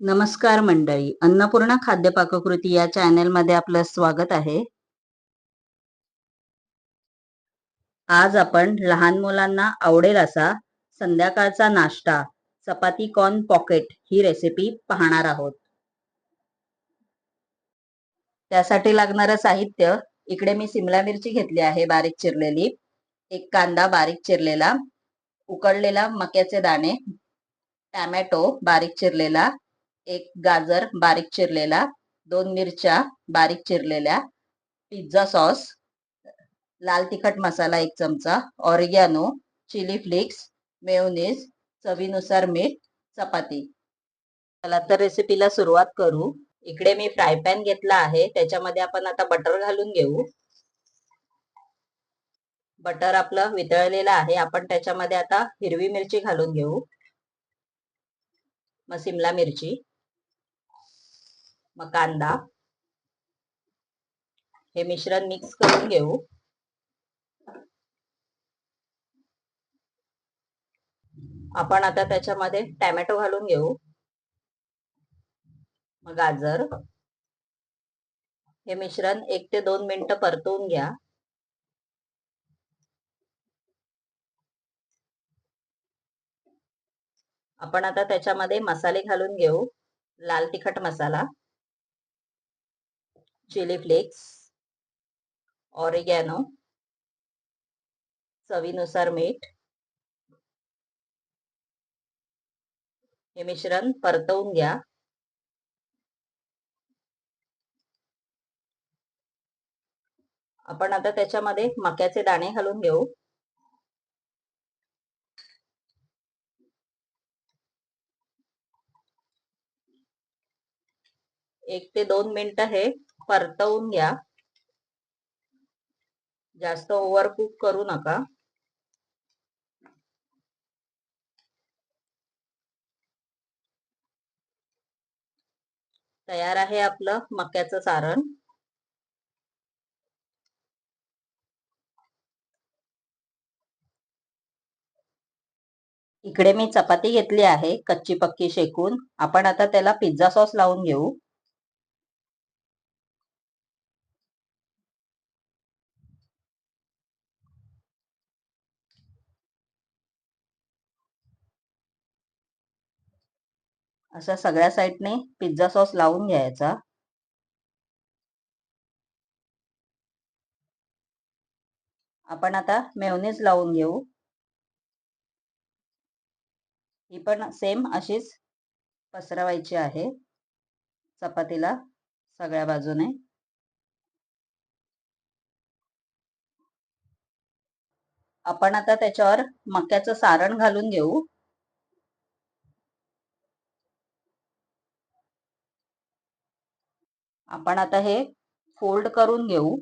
नमस्कार मंडळी अन्नपूर्णा खाद्य पाककृती या चॅनेलमध्ये आपलं स्वागत आहे. आज आपण लहान मुलांना आवडेल असा संध्याकाळचा नाश्ता चपाती कॉर्न पॉकेट ही रेसिपी पाहणार आहोत. त्यासाठी लागणारं साहित्य इकडे मी सिमला मिरची घेतली आहे बारीक चिरलेली एक कांदा बारीक चिरलेला उकडलेला मक्याचे दाणे टॅमॅटो बारीक चिरलेला एक गाजर बारीक चिरलेला दोन मिरच्या बारीक चिरलेल्या पिझ्झा सॉस लाल तिखट मसाला एक चमचा ऑरिगॅनो चिली फ्लिक्स मेयोनीज चवीनुसार मीठ चपाती. चला तर रेसिपीला सुरुवात करू. इकडे मी फ्राय पॅन घेतला आहे. त्याच्यामध्ये आपण आता बटर घालून घेऊ. बटर आपलं वितळलेलं आहे. आपण त्याच्यामध्ये आता हिरवी मिरची घालून घेऊ. मग सिमला मिरची. मग कांदा. हे मिश्रण मिक्स करून घेऊ. आपण आता त्याच्यामध्ये टॅमॅटो घालून घेऊ. मग गाजर. हे मिश्रण एक ते दोन मिनिटं परतवून घ्या. आपण आता त्याच्यामध्ये मसाले घालून घेऊ. लाल तिखट मसाला. चिली फ्लेक्स ऑरिगॅनो चवीनुसार मीठ हे मिश्रण परतवून घ्या. आपण आता त्याच्यामध्ये मक्याचे दाणे घालून घेऊ. एक ते दोन मिनिट हे परतवून घ्या. जास्त ओव्हरकुक करू नका. तयार आहे आपलं मक्याचं सारण. इकडे मी चपाती घेतली आहे कच्ची पक्की शेकून. आपण आता त्याला पिझ्झा सॉस लावून घेऊ. अशा सगळ्या साईडने पिझ्झा सॉस लावून घ्यायचा. आपण आता मेवनीज लावून घेऊ. ही पण सेम अशीच पसरवायची आहे. चपातीला सगळ्या बाजूने. आपण आता त्याच्यावर मक्याचं सारण घालून घेऊ. आपण आता हे फोल्ड करून घेऊ.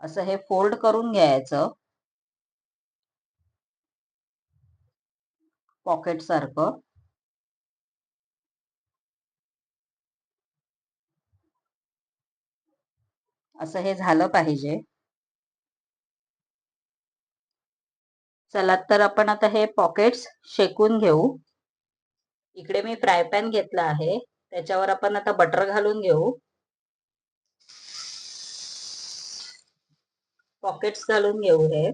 असं हे फोल्ड करून घ्यायचं. पॉकेट सारखं. असं हे झालं पाहिजे. चला तर आपण आता हे पॉकेट्स शेकून घेऊ. इकडे मी फ्राय पॅन घेतला आहे. त्याच्यावर आपण आता बटर घालून घेऊ. पॉकेट्स घालून घेऊ हे.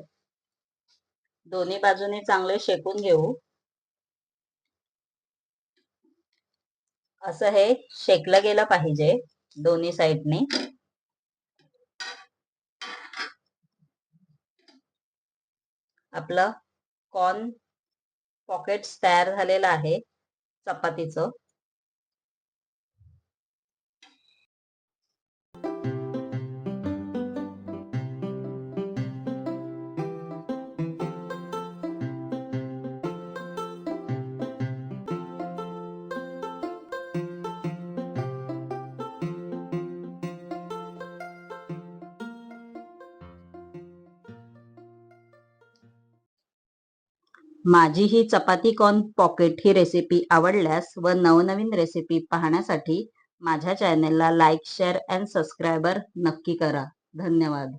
दोन्ही बाजूने चांगले शेकून घेऊ. असं हे शेकलं गेलं पाहिजे दोन्ही साईडने. आपलं कॉर्न पॉकेट्स तयार झालेलं आहे चपातीचं. माझी ही चपाती कॉर्न पॉकेट ही रेसिपी आवडल्यास व नवनवीन रेसिपी पाहण्यासाठी माझ्या चॅनेलला लाईक शेअर अँड सबस्क्रायबर नक्की करा. धन्यवाद.